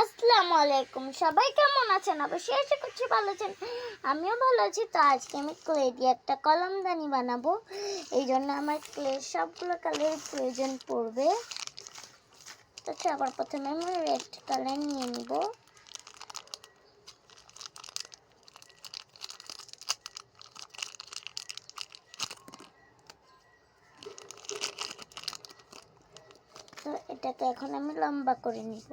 আসসালামু আলাইকুম সবাই কেমন আছেন? অবশ্যই আশা করছি ভালো আছেন। আমিও ভালো আছি। তো আজকে আমি ক্লে দিয়ে একটা কলমদানি বানাবো। এই জন্য আমার ক্লে সবগুলো কালারের প্রয়োজন পড়বে। তো সবার প্রথমে আমি রেড কালার নিয়ে নিব। তো এটাকে এখন আমি লম্বা করে নিব।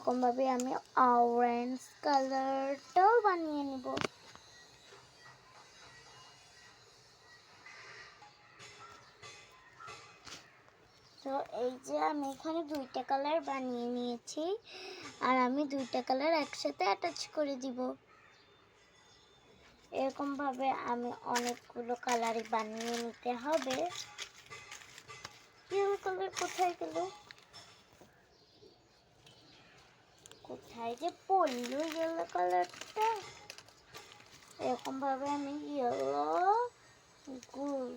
এরকমভাবে আমি অরেঞ্জ কালারটাও বানিয়ে নিব। তো এই যে আমি এখানে দুইটা কালার বানিয়ে নিয়েছি, আর আমি দুইটা কালার একসাথে অ্যাটাচ করে দিব। এরকমভাবে আমি অনেকগুলো কালারই বানিয়ে নিতে হবে। কালার কোথায় গেল? কোথায় যে পড়ল ইয়েলো কালারটা এরকমভাবে আমি ইয়েলো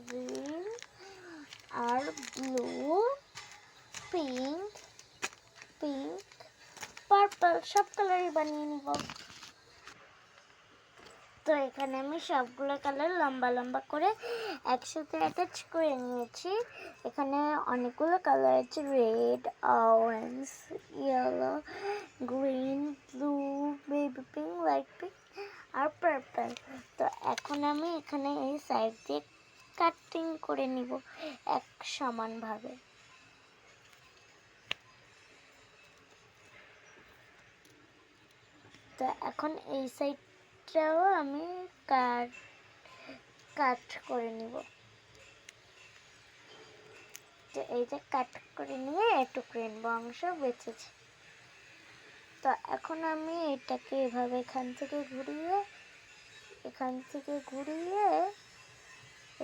গ্রিন আর ব্লু পিঙ্ক পিঙ্ক পার্পল সব কালারই বানিয়ে নিব। তো এখানে আমি সবগুলো কালার লম্বা লম্বা করে একসাথে অ্যাটাচ করে নিয়েছি। এখানে অনেকগুলো কালার আছে red orange yellow green blue baby pink light pink আর পার্পল তো এখন আমি এখানে এই সাইড দিয়ে কাটিং করে নিব এক সমানভাবে। তো এখন এই সাইডটাও আমি কাট কাট করে নিব। তো এই যে কাট করে নিয়ে এটুকু রেনবো অংশ বেঁচেছে তো এখন আমি এটাকে এভাবে এখান থেকে ঘুরিয়ে, এখান থেকে ঘুরিয়ে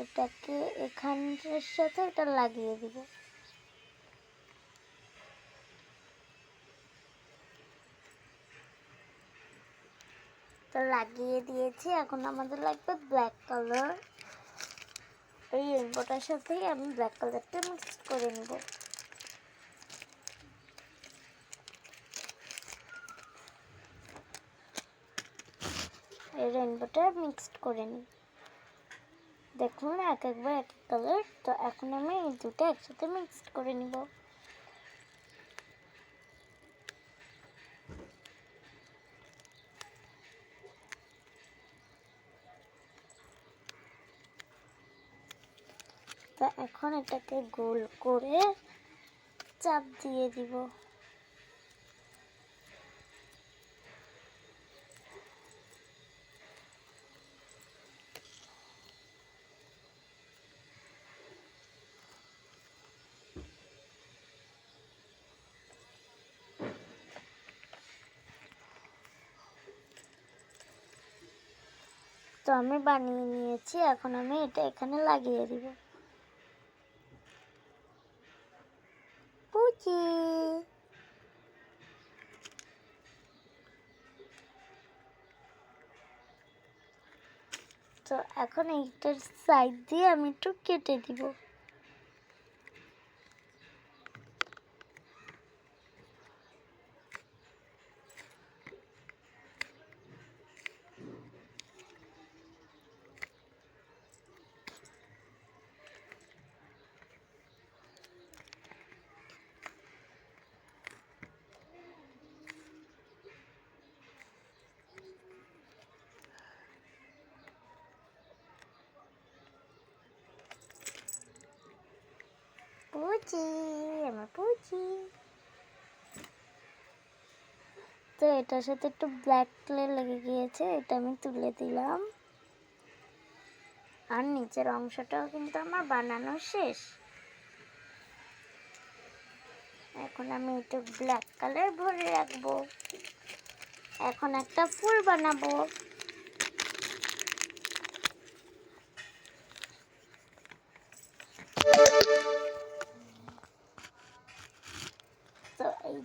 এটাকে এখানটার সাথে এটা লাগিয়ে দিব। লাগিয়ে দিয়েছি। এখন আমাদের লাগবে ব্ল্যাক কালার এই রেনবোটার সাথেই আমি ব্ল্যাক কালারটা মিক্স করে নিব। এই রেনবোটা মিক্সড করে নিই দেখুন, এক একবার এক এক কালার তো এখন আমি এই দুটো একসাথে মিক্সড করে নিব। তো এখন এটাকে গোল করে চাপ দিয়ে দিব। তো আমি বানিয়ে নিয়েছি, এখন আমি এটা এখানে লাগিয়ে দিব। তো এখন এইটার সাইড দিয়ে আমি একটু কেটে দিব। পুচি আমার পুচি তো এটার সাথে একটু ব্ল্যাক কালার লেগে গিয়েছে, এটা আমি তুলে দিলাম। আর নিচের অংশটাও কিন্তু আমার বানানো শেষ। এখন আমি একটু ব্ল্যাক কালার ভরে রাখব। এখন একটা ফুল বানাবো।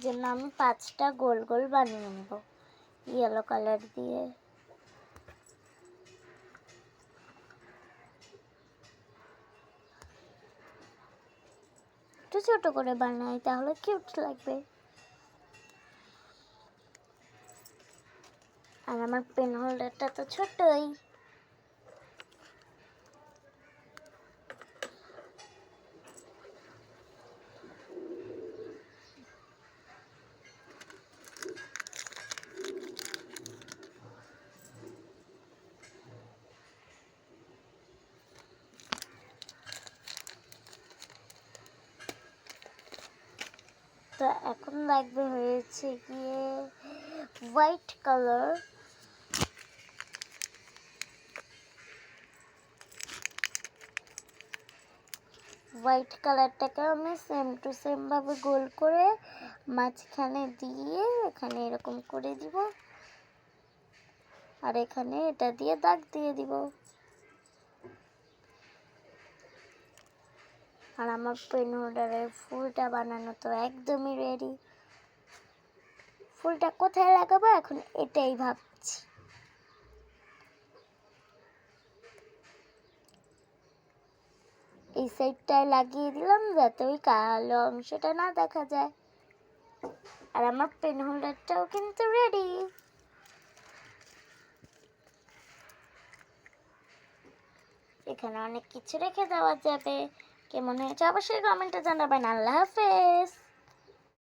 জন্য আমি পাঁচটা গোল গোল বানিয়ে নেব। ইয়েলো কালার দিয়ে। একটু ছোট করে বানাই, তাহলে কিউট লাগবে। আর আমার পেন হোল্ডারটা তো ছোটই। তো এখন লাগবে হয়েছে গিয়ে হোয়াইট কালার হোয়াইট কালারটাকে আমি সেম টু সেম ভাবে গোল করে মাঝখানে দিয়ে এখানে এরকম করে দিব। আর এখানে এটা দিয়ে দাগ দিয়ে দিব। আর আমার পেন হোল্ডারের ফুলটা বানানো তো একদমই রেডি ফুলটা কোথায় লাগাবো এখন এটাই ভাবছি। এই সাইডটায় লাগিয়ে দিলাম যাতে ওই কালো অংশটা না দেখা যায়। আর আমার পেন হোল্ডারটাও কিন্তু রেডি এখানে অনেক কিছু রেখে দেওয়া যাবে। কেমন হয়েছে? অবশ্যই কমেন্টে জানাবেন। আল্লাহ হাফেজ।